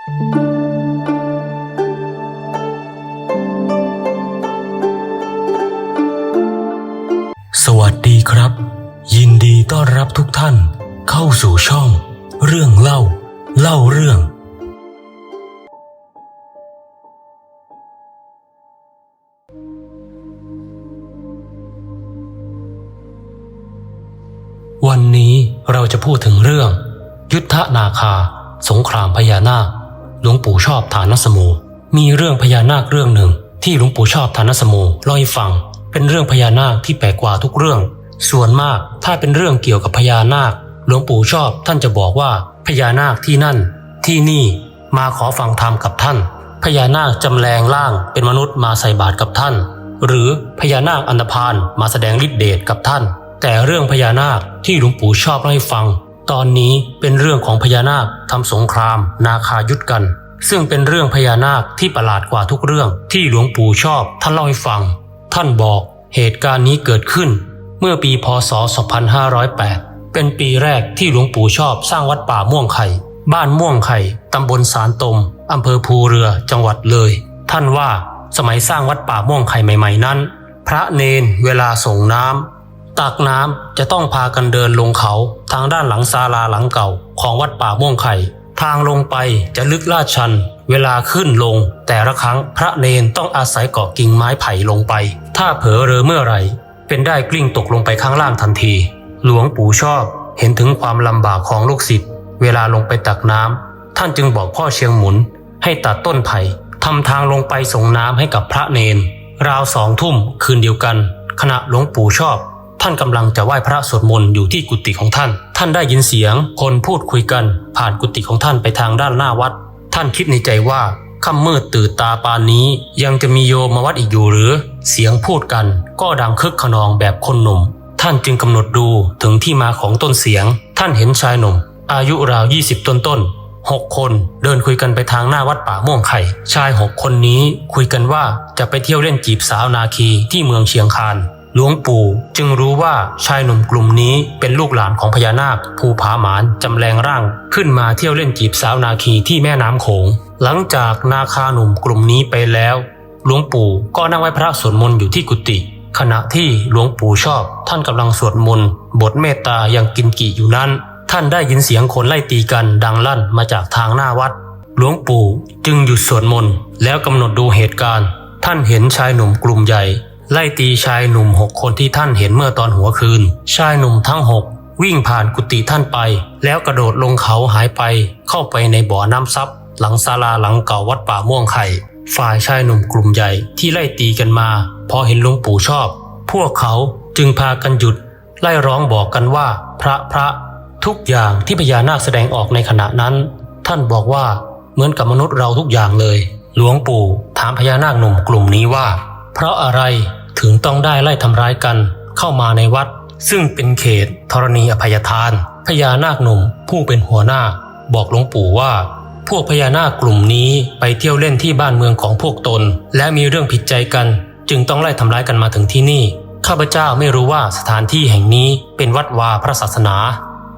สวัสดีครับ ยินดีต้อนรับทุกท่านเข้าสู่ช่อง เรื่องเล่า เล่าเรื่อง วันนี้เราจะพูดถึงเรื่อง ยุทธนาคา สงครามพญานาค หลวงปู่ชอบฐานสโมมีเรื่องพญานาคเรื่องหนึ่ง ที่หลวงปู่ชอบฐานสโมเล่าให้ฟัง เป็นเรื่องพญานาคที่แปลกกว่าทุกเรื่อง ส่วนมากถ้าเป็นเรื่องเกี่ยวกับพญานาค หลวงปู่ชอบท่านจะบอกว่าพญานาคที่นั่น ที่นี่มาขอฟังธรรมกับท่าน พญานาคจำแรงร่างเป็นมนุษย์มาใส่บาตรกับท่าน หรือพญานาคอันธพาลมาแสดงฤทธิเดชกับท่าน แต่เรื่องพญานาคที่หลวงปู่ชอบเล่าให้ฟัง ตอนนี้เป็นเรื่องของพญานาคทำสงครามนาคายุทธกัน ซึ่งเป็นเรื่องพญานาคที่ประหลาดกว่าทุกเรื่องที่หลวงปู่ชอบท่านเล่าให้ฟัง ท่านบอกเหตุการณ์นี้เกิดขึ้น เมื่อปีพศ 2508 เป็นปีแรกที่หลวงปู่ชอบสร้างวัดป่าม่วงไข่ บ้านม่วงไข่ตำบลสารตมอำเภอภูเรือจังหวัดเลย ท่านว่าสมัยสร้างวัดป่าม่วงไข่ใหม่ ๆ นั้น พระเนนเวลาส่งน้ำตักน้ำจะต้องพากันเดินลงเขาทางด้านหลังศาลาหลังเก่าของวัดป่าม่วงไข่ ทางลงไปจะลึกลาดชัน เวลาขึ้นลง แต่ละครั้งพระเนนต้องอาศัยเกาะกิ่งไม้ไผ่ลงไป ถ้าเผลอเรอเมื่อไหร่ เป็นได้กลิ้งตกลงไปข้างล่างทันที หลวงปู่ชอบเห็นถึงความลำบากของลูกศิษย์เวลาลงไปตักน้ำท่านจึงบอกพ่อเชียงหมุน ให้ตัดต้นไผ่ทำทางลงไปส่งน้ำให้กับพระเนน ราวสองทุ่มคืนเดียวกัน ขณะหลวงปู่ชอบ ท่านกำลังจะไหว้พระสวดมนต์อยู่ที่กุฏิของท่าน ท่านได้ยินเสียง คนพูดคุยกัน ผ่านกุฏิของท่านไปทางด้านหน้าวัด ท่านคิดในใจว่าค่ำมืดตื่นตาปานนี้ ยังจะมีโยมมาวัดอีกอยู่หรือ เสียงพูดกัน ก็ดังคึกขนองแบบคนหนุ่ม ท่านจึงกำหนดดูถึงที่มาของต้นเสียง ท่านเห็นชายหนุ่ม อายุราว 20 ต้นต้นๆหกคนเดินคุยกันไปทางหน้าวัดป่าม่วงไข่ ชายหกคนนี้คุยกันว่าจะไปเที่ยวเล่นจีบสาวนาคีที่เมืองเชียงคาน หลวงปู่จึงรู้ว่าชายหนุ่มกลุ่มนี้เป็นลูกหลานของพญานาค ภูผาหมานจำแรงร่าง ขึ้นมาเที่ยวเล่นจีบสาวนาคีที่แม่น้ำโขง หลังจากนาคาหนุ่มกลุ่มนี้ไปแล้ว หลวงปู่ก็นั่งไหว้พระสวดมนต์อยู่ที่กุฏิขณะที่หลวงปู่ชอบท่านกำลังสวดมนต์บทเมตตายังกินกี่อยู่นั้น ท่านได้ยินเสียงคนไล่ตีกันดังลั่นมาจากทางหน้าวัด หลวงปู่จึงหยุดสวดมนต์แล้วกำหนดดูเหตุการณ์ ท่านเห็นชายหนุ่มกลุ่มใหญ่ ไล่ตีชายหนุ่มหกคนที่ท่านเห็นเมื่อตอนหัวคืน ชายหนุ่มทั้งหกวิ่งผ่านกุฏิท่านไป แล้วกระโดดลงเขาหายไป เข้าไปในบ่อน้ำซับหลังศาลาหลังเก่าวัดป่าม่วงไข่ ฝ่ายชายหนุ่มกลุ่มใหญ่ที่ไล่ตีกันมา พอเห็นหลวงปู่ชอบ พวกเขาจึงพากันหยุด ไล่ร้องบอกกันว่า พระพระ ทุกอย่างที่พญานาคแสดงออกในขณะนั้น ท่านบอกว่าเหมือนกับมนุษย์เราทุกอย่างเลย หลวงปู่ถามพญานาคหนุ่มกลุ่มนี้ว่า เพราะอะไร ถึงต้องได้ไล่ทำร้ายกันเข้ามาในวัด ซึ่งเป็นเขตธรณีอภัยทานพญานาคหนุ่มผู้เป็นหัวหน้า บอกหลวงปู่ว่า พวกพญานาคกลุ่มนี้ไปเที่ยวเล่นที่บ้านเมืองของพวกตน และมีเรื่องผิดใจกัน จึงต้องไล่ทำร้ายกันมาถึงที่นี่ข้าพเจ้าไม่รู้ว่าสถานที่แห่งนี้เป็นวัดวาพระศาสนา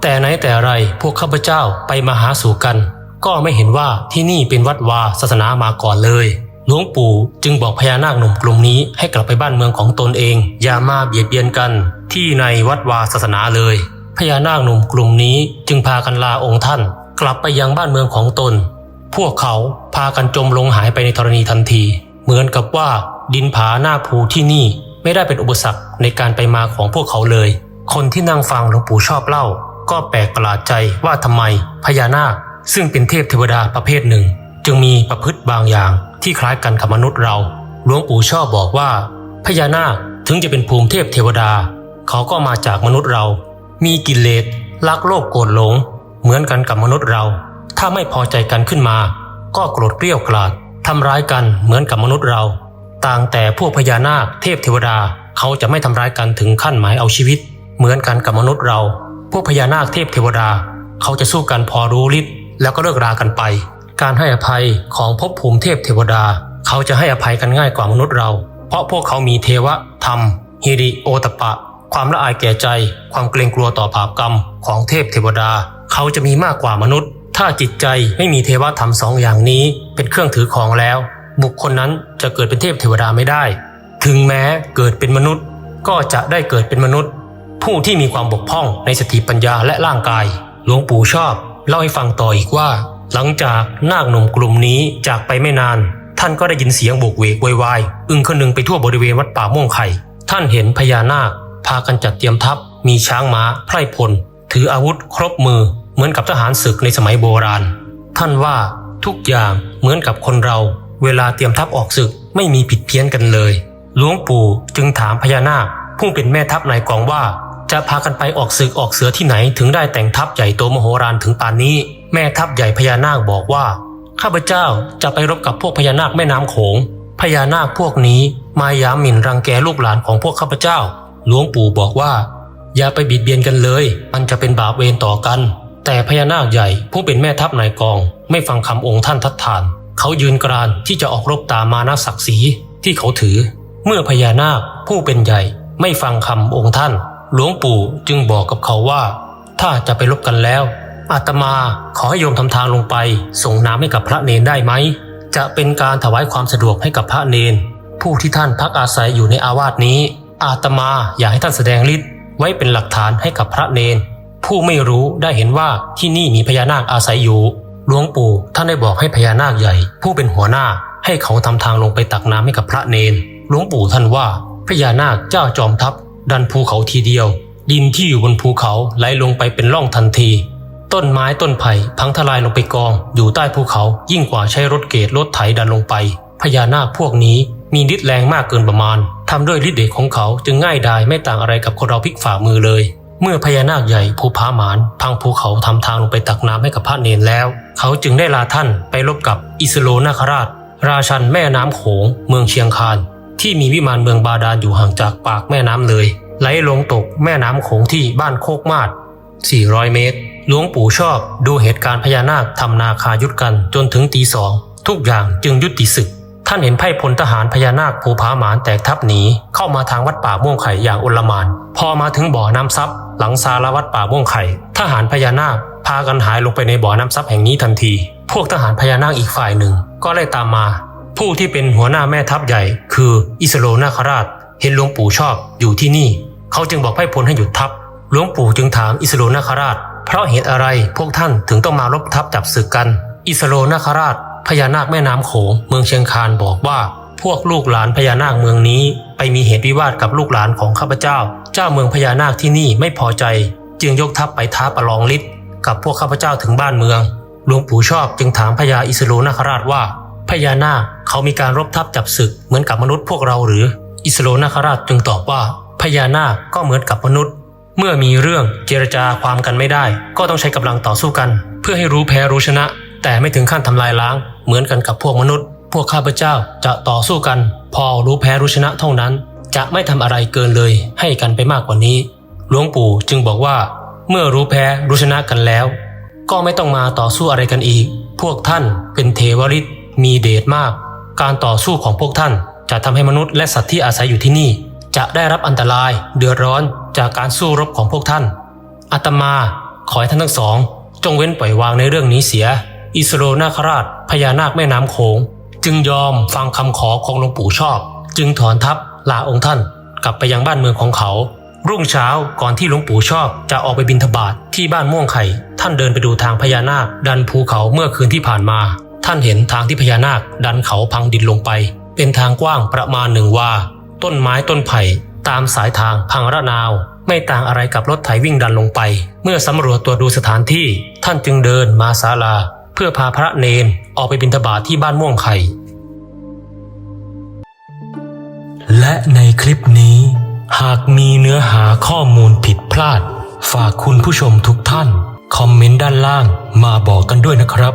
แต่ไหนแต่ไรพวกข้าพเจ้าไปมาหาสู่กัน ก็ไม่เห็นว่าที่นี่เป็นวัดวาศาสนามาก่อนเลย หลวงปู่จึงบอกพญานาคหนุ่มกลุ่มนี้ให้กลับไปบ้านเมืองของตนเอง อย่ามาเบียดเบียนกันที่ในวัดวาศาสนาเลย พญานาคหนุ่มกลุ่มนี้จึงพากันลาองค์ท่าน กลับไปยังบ้านเมืองของตน พวกเขาพากันจมลงหายไปในธรณีทันที เหมือนกับว่าดินผาหน้าภูที่นี่ไม่ได้เป็นอุปสรรคในการไปมาของพวกเขาเลย คนที่นั่งฟังหลวงปู่ชอบเล่า ก็แปลกประหลาดใจว่าทำไมพญานาคซึ่งเป็นเทพเทวดาประเภทหนึ่ง จึงมีประพฤติบางอย่าง ที่คล้ายกันกับมนุษย์เรา หลวงปู่ชอบบอกว่า พญานาคถึงจะเป็นภูมิเทพเทวดา เขาก็มาจากมนุษย์เรา มีกิเลสรักโลภโกรธหลง เหมือนกันกับมนุษย์เรา ถ้าไม่พอใจกันขึ้นมา ก็โกรธเกรี้ยวกราดทำร้ายกันเหมือนกับมนุษย์เรา ต่างแต่พวกพญานาคเทพเทวดาเขาจะไม่ทำร้ายกันถึงขั้นหมายเอาชีวิต เหมือนกันกับมนุษย์เรา พวกพญานาคเทพเทวดา เขาจะสู้กันพอรู้ฤทธิ์แล้วก็เลิกรากันไป การให้อภัยของภพภูมิเทพเทวดา เขาจะให้อภัยกันง่ายกว่ามนุษย์เรา เพราะพวกเขามีเทวะธรรมฮิริโอตปะ ความละอายแก่ใจ ความเกรงกลัวต่อบาปกรรม ของเทพเทวดา เขาจะมีมากกว่ามนุษย์ ถ้าถ้าจิตใจไม่มีเทวธรรมสองอย่างนี้ เป็นเครื่องถือของแล้ว บุคคลนั้นจะเกิดเป็นเทพเทวดาไม่ได้ ถึงแม้เกิดเป็นมนุษย์ ก็จะได้เกิดเป็นมนุษย์ ผู้ที่มีความบกพร่องในสติปัญญาและร่างกาย หลวงปู่ชอบเล่าให้ฟังต่ออีกว่า หลังจากนาคหนุ่มกลุ่มนี้จากไปไม่นาน ท่านก็ได้ยินเสียงโบกเวกวยวายอึ้งคนหนึ่งไปทั่วบริเวณวัดป่าม่วงไข่ท่านเห็นพญานาค พากันจัดเตรียมทัพ มีช้างม้าไพร่พล ถืออาวุธครบมือ เหมือนกับทหารศึกในสมัยโบราณ ท่านว่าทุกอย่างเหมือนกับคนเรา เวลาเตรียมทัพออกศึกไม่มีผิดเพี้ยนกันเลยหลวงปู่จึงถามพญานาคผู้เป็นแม่ทัพนายกองว่า จะพากันไปออกศึกออกเสือที่ไหนถึงได้แต่งทัพใหญ่โตมโหฬารถึงปานนี้ แม่ทัพใหญ่พญานาคบอกว่า ข้าพเจ้าจะไปรบกับพวกพญานาคแม่น้ำโขง พญานาคพวกนี้มายามหมิ่นรังแกลูกหลานของพวกข้าพเจ้า หลวงปู่บอกว่า อย่าไปบิดเบียนกันเลย มันจะเป็นบาปเวรต่อกัน แต่พญานาคใหญ่ผู้เป็นแม่ทัพนายกอง ไม่ฟังคำองค์ท่านทัดทาน เขายืนกรานที่จะออกรบตามมานะศักดิ์ศรีที่เขาถือ เมื่อพญานาคผู้เป็นใหญ่ไม่ฟังคำองค์ท่าน หลวงปู่จึงบอกกับเขาว่า ถ้าจะไปรบกันแล้ว อาตมาขอให้โยมทำทางลงไป ส่งน้ำให้กับพระเนนได้ไหม จะเป็นการถวายความสะดวกให้กับพระเนน ผู้ที่ท่านพักอาศัยอยู่ในอาวาสนี้ อาตมาอยากให้ท่านแสดงฤทธิ์ไว้เป็นหลักฐานให้กับพระเนน ผู้ไม่รู้ได้เห็นว่าที่นี่มีพญานาคอาศัยอยู่หลวงปู่ท่านได้บอกให้พญานาคใหญ่ ผู้เป็นหัวหน้าให้เขาทำทางลงไปตักน้ำให้กับพระเนนหลวงปู่ท่านว่าพญานาคเจ้าจอมทัพ ดันภูเขาทีเดียว ดินที่อยู่บนภูเขาไหลลงไปเป็นร่องทันที ต้นไม้ต้นไผ่พังทลายลงไปกอง อยู่ใต้ภูเขายิ่งกว่าใช้รถเกตรถไถดันลงไป พญานาคพวกนี้มีฤทธิ์แรงมากเกินประมาณทำด้วยฤทธิ์เดชของเขาจึงง่ายดายไม่ต่างอะไรกับคนเราพลิกฝ่ามือเลย เมื่อพญานาคใหญ่ภูผาหมานพังภูเขาทำทางลงไปตักน้ำให้กับพระเนนแล้ว เขาจึงได้ลาท่านไปรบกับอิสโลนาคราช ราชันแม่น้ำโขงเมืองเชียงคาน ที่มีวิมานเมืองบาดาลอยู่ห่างจากปากแม่น้ำเลย ไหลลงตกแม่น้ำโขงที่บ้านโคกมาด 400 เมตร หลวงปู่ชอบดูเหตุการณ์พญานาคทำนาคายุดกันจนถึงตีสอง ทุกอย่างจึงยุติศึก ท่านเห็นไพ่พลทหารพญานาคภูผาหมานแตกทับหนีเข้ามาทางวัดป่าม่วงไข่อย่างโอลมาน พอมาถึงบ่อน้ำซับหลังซาลวัดป่าม่วงไข่ ทหารพญานาคพากันหายลงไปในบ่อน้ำซับแห่งนี้ทันที พวกทหารพญานาคอีกฝ่ายหนึ่ง ก็ไล่ตามมา ผู้ที่เป็นหัวหน้าแม่ทัพใหญ่ คืออิสโลนาคราช เห็นหลวงปู่ชอบอยู่ที่นี่ เขาจึงบอกไพ่พลให้หยุดทัพหลวงปู่จึงถามอิสโลนาคราช เพราะเหตุอะไรพวกท่านถึงต้องมารบทัพจับศึกกัน อิสโลนาคราช พญานาคแม่น้ำโขงเมืองเชียงคานบอกว่า พวกลูกหลานพญานาคเมืองนี้ ไปมีเหตุวิวาทกับลูกหลานของข้าพเจ้า เจ้าเมืองพญานาคที่นี่ไม่พอใจ จึงยกทัพไปท้าประลองฤทธิ์กับพวกข้าพเจ้าถึงบ้านเมืองหลวงปู่ชอบจึงถามพญาอิสโลนาคราชว่า พญานาคเขามีการรบทัพจับศึกเหมือนกับมนุษย์พวกเราหรือ อิสโลนาคราชจึงตอบว่า พญานาคก็เหมือนกับมนุษย์ เมื่อมีเรื่องเจรจาความกันไม่ได้ ก็ต้องใช้กำลังต่อสู้กัน เพื่อให้รู้แพ้รู้ชนะ แต่ไม่ถึงขั้นทำลายล้าง เหมือนกันกับพวกมนุษย์ พวกข้าพเจ้าจะต่อสู้กัน พอรู้แพ้รู้ชนะเท่านั้น จะไม่ทำอะไรเกินเลยให้กันไปมากกว่านี้ หลวงปู่จึงบอกว่า เมื่อรู้แพ้รู้ชนะกันแล้ว ก็ไม่ต้องมาต่อสู้อะไรกันอีก พวกท่านเป็นเทวฤทธิ์ มีเดชมาก การต่อสู้ของพวกท่าน จะทำให้มนุษย์และสัตว์ที่อาศัยอยู่ที่นี่ จะได้รับอันตราย เดือดร้อนจากการสู้รบของพวกท่านอาตมาขอให้ท่านทั้งสอง จงเว้นปล่อยวางในเรื่องนี้เสีย อิสโรนาคราชพญานาคแม่น้ำโขง จึงยอมฟังคำขอของหลวงปู่ชอบ จึงถอนทัพลาองค์ท่าน กลับไปยังบ้านเมืองของเขา รุ่งเช้าก่อนที่หลวงปู่ชอบจะออกไปบินทบาทที่บ้านม่วงไข่ ท่านเดินไปดูทางพญานาคดันภูเขาเมื่อคืนที่ผ่านมา ท่านเห็นทางที่พญานาคดันเขาพังดินลงไป เป็นทางกว้างประมาณหนึ่งวา ต้นไม้ต้นไผ่ ตามสายทางพังระนาว ไม่ต่างอะไรกับรถไถวิ่งดันลงไป เมื่อสำรวจตรวจดูสถานที่ ท่านจึงเดินมาศาลา เพื่อพาพระเนนออกไปบิณฑบาตที่บ้านม่วงไข่ และในคลิปนี้ หากมีเนื้อหาข้อมูลผิดพลาด ฝากคุณผู้ชมทุกท่าน คอมเมนต์ด้านล่างมาบอกกันด้วยนะครับ